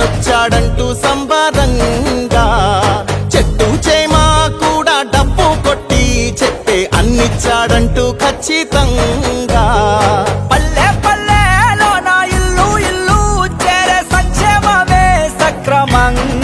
వచ్చాడంటూ సంబరంగా. చెట్టు చేమా కూడా డబ్బు కొట్టి చెప్పే అన్నిచ్చాడంటూ ఖచ్చితంగా. 光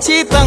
te